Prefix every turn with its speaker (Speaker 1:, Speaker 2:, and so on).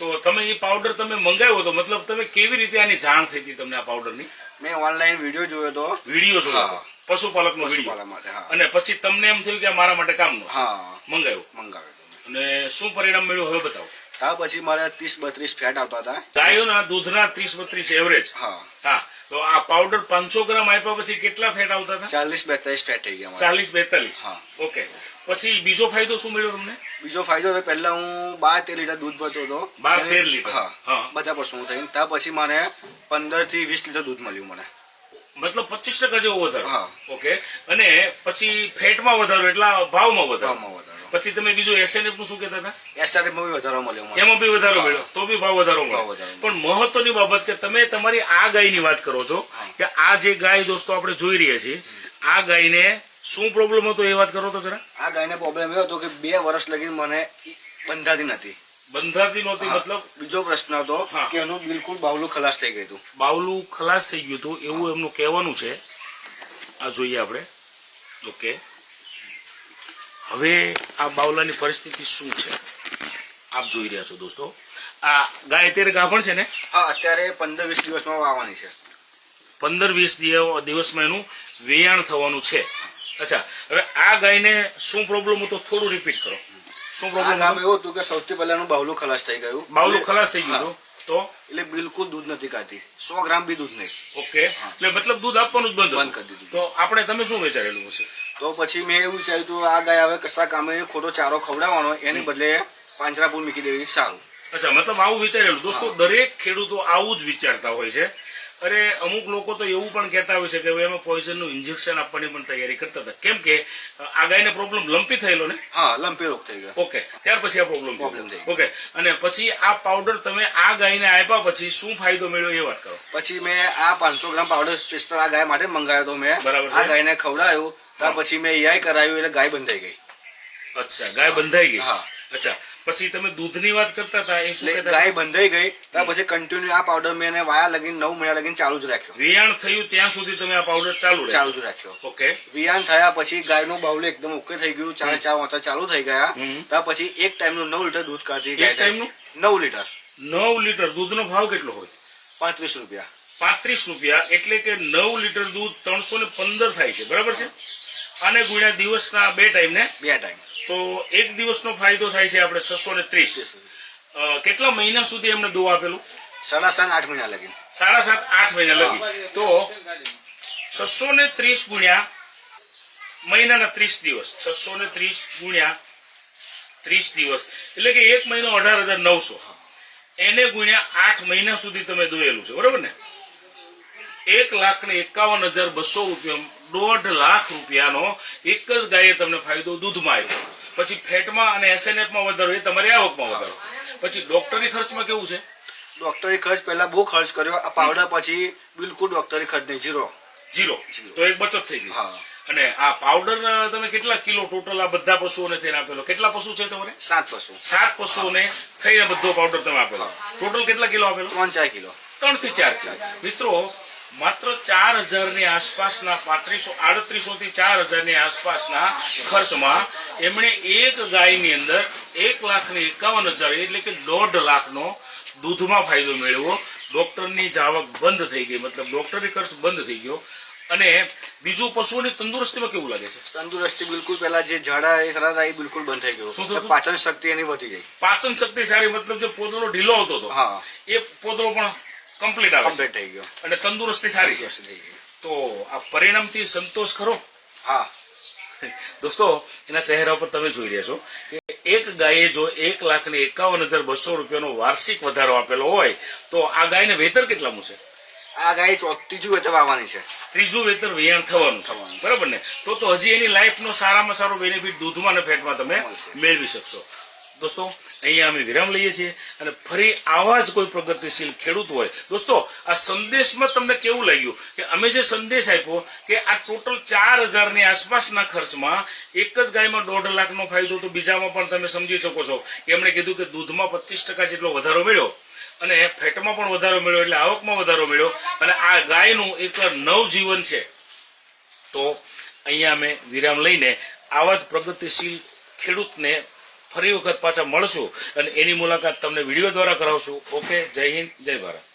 Speaker 1: તો તમે એ પાવડર તમે મંગાવ્યો હતો મતલબ તમે કેવી રીતે આની જાણ થઈ હતી તમને આ પાવડરની
Speaker 2: મેં ઓનલાઈન વીડિયો જોયો હતો
Speaker 1: વીડિયો જોયો પશુપાલક
Speaker 2: નો
Speaker 1: વીડિયો
Speaker 2: માટે
Speaker 1: અને પછી તમને એમ થયું કે મારા માટે કામનું
Speaker 2: હા.
Speaker 1: મંગાવ્યો?
Speaker 2: મંગાવ્યો
Speaker 1: અને શું પરિણામ મળ્યું હવે બતાવો?
Speaker 2: હા પછી મારે ત્રીસ બત્રીસ ફેટ આવતા હતા.
Speaker 1: ગાયોના દૂધના ત્રીસ બત્રીસ એવરેજ
Speaker 2: હા.
Speaker 1: હા. તો આ પાવડર પાંચસો ગ્રામ આપ્યા પછી કેટલા ફેટ આવતા હતા?
Speaker 2: ચાલીસ બેતાલીસ ફેટ થઈ ગયા
Speaker 1: ચાલીસ બેતાલીસ?
Speaker 2: હા.
Speaker 1: ઓકે પછી બીજો ફાયદો શું મળ્યો તમને?
Speaker 2: બીજો ફાયદો તો પહેલા હું બાર તેર લીટર દૂધ ભરતો હતો.
Speaker 1: બાર તેર લીટર.
Speaker 2: હા
Speaker 1: હા.
Speaker 2: બધા પશુ થઈને ત્યાં પછી મને પંદરથી વીસ લીટર દૂધ મળ્યું મને.
Speaker 1: મતલબ પચીસ ટકા જેવો વધારો. ઓકે. અને પછી ફેટમાં વધારો એટલે ભાવમાં વધારો? પછી તમે બીજું એસએનએફનું શું કહેતા હતા?
Speaker 2: એસએનએફમાં વધારો મળ્યો
Speaker 1: એમાં બી વધારો મળ્યો? તો બી ભાવ વધારો મળ્યો. પણ મહત્વની બાબત કે તમે તમારી આ ગાયની વાત કરો છો કે આ જે ગાય દોસ્તો આપણે જોઈ રહ્યા છીએ આ ગાયને શું પ્રોબ્લેમ હતો એ વાત કરો તો જરા.
Speaker 2: આ ગાયને પ્રોબ્લેમ એવો હતો કે બે વર્ષ લગી મને બંધાતી નથી
Speaker 1: બંધાતી નહોતી મતલબ?
Speaker 2: બીજો પ્રશ્ન હતો કે એનું બિલકુલ બાવલું ખલાસ થઈ ગયું હતું.
Speaker 1: બાવલું ખલાસ થઈ ગયું હતું એવું એમનું કહેવાનું છે. આ જોઈએ આપણે. ઓકે. હવે આ બાવલાની પરિસ્થિતિ શું છે? આપ જોઈ રહ્યા છો દોસ્તો. આ ગાય અત્યારે ગાભણ છે ને?
Speaker 2: હા અત્યારે પંદર વીસ દિવસમાં વાવવાની છે.
Speaker 1: પંદર વીસ દિવસમાં એનું વેયાણ થવાનું છે. અચ્છા હવે આ ગાયને શું પ્રોબ્લેમ હતો? થોડું રિપીટ કરો. શું પ્રોબ્લેમ
Speaker 2: ગામ એવું હતું કે સૌથી પહેલા એનું બાવલું ખલાસ થઈ ગયું.
Speaker 1: બાવલું ખલાસ થઈ ગયું તો?
Speaker 2: એટલે બિલકુલ દૂધ નથી કાઢતી સો ગ્રામ બી દૂધ નહીં.
Speaker 1: ઓકે. એટલે મતલબ દૂધ આપવાનું જ બંધ
Speaker 2: બંધ કરી દીધું.
Speaker 1: તો આપણે તમે શું વિચારેલું હશે?
Speaker 2: તો પછી મેં એવું વિચાર્યું હતું આ ગાય હવે કશા કામે ખોટો ચારો ખવડાવવાનો એની બદલે પાંજરાપુર મૂકી દેવી સારું.
Speaker 1: અચ્છા મતલબ આવું વિચારેલું. દોસ્તો દરેક ખેડૂતો આવું જ વિચારતા હોય છે. અરે અમુક લોકો તો એવું પણ કહેતા હોય છે કે ભાઈ અમે પોઈઝનનું ઇન્જેક્શન આપવાની પણ તૈયારી કરતા હતા. કેમ કે આ ગાયને પ્રોબ્લેમ લંપી થયેલો ને?
Speaker 2: હા લંપી રોગ થઈ ગયો.
Speaker 1: ઓકે ત્યાર પછી આ પ્રોબ્લેમ
Speaker 2: પ્રોબ્લેમ થઈ
Speaker 1: ઓકે અને પછી આ પાવડર તમે આ ગાયને આપ્યા પછી શું ફાયદો મેળવ્યો એ વાત કરો.
Speaker 2: પછી મેં આ પાંચસો ગ્રામ પાવડર સ્પેશિયલ આ ગાય માટે મંગાવ્યો તો મેં.
Speaker 1: બરાબર.
Speaker 2: આ ગાયને ખવડાવ્યું ત્યાર પછી મેં એઆઈ કરાવ્યું એટલે ગાય બંધાઈ ગઈ.
Speaker 1: અચ્છા ગાય બંધાઈ ગઈ.
Speaker 2: હા.
Speaker 1: અચ્છા. પછી તમે દૂધની વાત કરતા હતા એ શું કહેતા
Speaker 2: ગાય બંધાઈ ગઈ ત્યાર પછી કન્ટિન્યુ આ પાવડર મેં એને વાયા લગીને નવ મહિના લગીને ચાલુ જ રાખ્યો.
Speaker 1: વિયાણ થયું ત્યાં સુધી તમે આ પાવડર ચાલુ
Speaker 2: ચાલુ જ રાખ્યો.
Speaker 1: ઓકે.
Speaker 2: વિયાણ થયા પછી ગાયનું બાવલું એકદમ ઓકે થઈ ગયું ચાર ચાર વાંચા ચાલુ થઈ ગયા. ત્યાર પછી એક ટાઈમનું નવ લીટર દૂધ કાઢી
Speaker 1: એક ટાઈમનું?
Speaker 2: નવ લીટર.
Speaker 1: નવ લીટર દૂધનો ભાવ કેટલો હોય?
Speaker 2: પાંત્રીસ રૂપિયા.
Speaker 1: પાંત્રીસ રૂપિયા એટલે કે નવ લીટર દૂધ ત્રણસો ને પંદર થાય છે. બરાબર છે? અને ગુણ્યા દિવસના બે ટાઈમ ને
Speaker 2: બે ટાઈમ.
Speaker 1: તો એક દિવસનો ફાયદો થાય છે આપણે છસો ને ત્રીસ. કેટલા મહિના સુધી એમને દો આપેલું?
Speaker 2: સાડા સાત આઠ મહિના લગી.
Speaker 1: સાડા સાત આઠ મહિના લગી. તો છસો ને ત્રીસ ગુણ્યા મહિનાના ત્રીસ દિવસ. છસો ને ત્રીસ ગુણ્યા ત્રીસ દિવસ. એટલે કે એક મહિનો અઢાર હજાર નવસો. એને ગુણ્યા આઠ મહિના સુધી તમે દોયેલું છે. બરોબર ને? એક લાખ ને એકાવન હજાર બસો રૂપિયા દોઢ લાખ રૂપિયાનો એક જ ગાયે તમને ફાયદો દૂધમાં આપ્યો. પછી ફેટમાં અને એસએનએફમાં વધારો એ તમારી આવકમાં વધારો. પછી ડોક્ટરની ખર્ચમાં કેવું છે?
Speaker 2: ડોક્ટરી ખર્ચ પહેલા બહુ ખર્ચ કર્યો આ પાવડર પછી બિલકુલ ડોક્ટરી ખર્ચ નહીં જીરો
Speaker 1: જીરો
Speaker 2: જીરો.
Speaker 1: તો એક બચત થઈ ગઈ.
Speaker 2: હા.
Speaker 1: અને આ પાવડર તમે કેટલા કિલો ટોટલ આ બધા પશુઓને થઈને આપેલો? કેટલા પશુ છે તમારે?
Speaker 2: સાત પશુ.
Speaker 1: સાત પશુઓને થઈને બધો પાવડર તમે આપેલો. ટોટલ કેટલા કિલો આપેલો?
Speaker 2: ત્રણ ચાર કિલો.
Speaker 1: ત્રણથી ચાર કિલો. મિત્રો માત્ર ચાર હજારની આસપાસના પાંત્રીસો આડત્રીસો થી ચાર હજારની આસપાસના ખર્ચમાં એમણે એક ગાયની અંદર એક લાખ ને એકાવન હજાર એટલે કે દોઢ લાખનો દૂધમાં ફાયદો મેળવ્યો. ડોક્ટરની જાવક બંધ થઈ ગઈ મતલબ ડૉક્ટરની ખર્ચ બંધ થઈ ગયો. અને બીજું પશુઓની તંદુરસ્તીમાં કેવું લાગે છે?
Speaker 2: તંદુરસ્તી બિલકુલ પહેલા જે ઝાડા એ ખરા એ બિલકુલ બંધ થઈ
Speaker 1: શું
Speaker 2: ગયું? પાચન શક્તિ એની વધી ગઈ.
Speaker 1: પાચન શક્તિ સારી મતલબ જે પોદળો ઢીલો હતો
Speaker 2: હા.
Speaker 1: એ પોદળો પણ કમ્પ્લીટ આવે
Speaker 2: કમ્પ્લીટ થઈ ગયો.
Speaker 1: અને તંદુરસ્તી સારી છે. તો આ પરિણામથી સંતોષ ખરો?
Speaker 2: હા.
Speaker 1: દોસ્તો એના ચહેરા પર તમે જોઈ રહ્યા છો કે એક ગાયે જો એક લાખ ને એકાવન હજાર બસો રૂપિયાનો વાર્ષિક વધારો આપેલો હોય તો આ ગાયને વેતર કેટલાનું છે?
Speaker 2: આ ગાય ત્રીજું વેતર આવવાની છે.
Speaker 1: ત્રીજું વેતર વેયાણ થવાનું
Speaker 2: થવાનું.
Speaker 1: બરાબર ને? તો તો હજી એની લાઈફનો સારામાં સારો બેનિફિટ દૂધમાં અને ફેટમાં તમે મેળવી શકશો. દોસ્તો, અહીંયા અમે વિરામ લઈએ છીએ અને ફરી આવા જ કોઈ પ્રગતિશીલ ખેડૂત હોય. દોસ્તો, આ સંદેશમાં તમને કેવું લાગ્યું? કે અમે જે સંદેશ આપ્યો કે આ ટોટલ ચાર હજારની આસપાસના ખર્ચમાં એક જ ગાયમાં દોઢ લાખનો ફાયદો તો બીજામાં પણ તમે સમજી શકો છો. કે એમણે કીધું કે દૂધમાં પચીસ ટકા જેટલો વધારો મળ્યો અને ફેટમાં પણ વધારો મળ્યો એટલે આવકમાં વધારો મળ્યો અને આ ગાયનું એક નવજીવન છે. તો અહીંયા અમે વિરામ લઈને આવા જ પ્રગતિશીલ ખેડૂતને ફરી વખત પાછા મળશું અને એની મુલાકાત તમને વીડિયો દ્વારા કરાવશું. ઓકે, જય હિન્દ, જય ભારત.